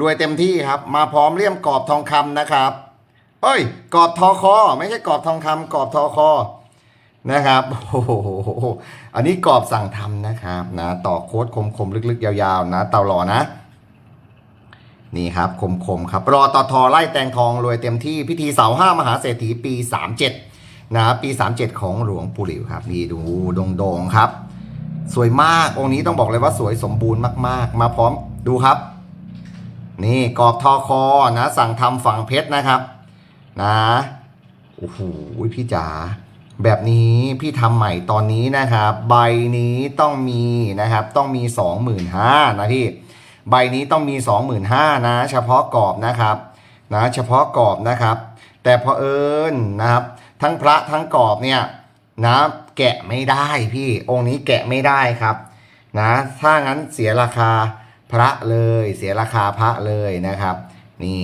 รวยเต็มที่ครับ มาพร้อมเลี่ยมกรอบทองคำนะครับ เอ้ย กรอบทอคอ ไม่ใช่กรอบทองคำกรอบทอคอนะครับโอ้โหอันนี้กรอบสั่งทำนะครับ นะต่อโค้ดคมๆลึกๆ ยาวๆ นะ เตาหล่อนะ นี่ครับคมๆครับ รอต่อทอไล่แตงทองรวยเต็มที่พิธีเสาห้ามหาเศรษฐีปี 37 นะปี 37 ของหลวงปู่หลิวครับ นี่ดูโด่งๆครับ สวยมากองค์นี้ต้องบอกเลยว่าสวยสมบูรณ์มาก ๆ มาพร้อมดูครับ นี่กรอบทอคอนะ สั่งทำฝังเพชรนะครับ นะโอ้โหพี่จ๋าแบบนี้พี่ทำใหม่ตอนนี้นะครับ ใบนี้ต้องมีนะครับ ต้องมี 25,000นะพี่ใบนี้ต้องมี 25,000นะ เฉพาะกรอบนะครับนะเฉพาะกรอบนะครับ แต่พอเอิญนะครับ ทั้งพระทั้งกรอบเนี่ยนะแกะไม่ได้พี่องค์นี้แกะไม่ได้ครับ นะถ้างั้นเสียราคา พระเลย เสียราคาพระเลยนะครับ นี่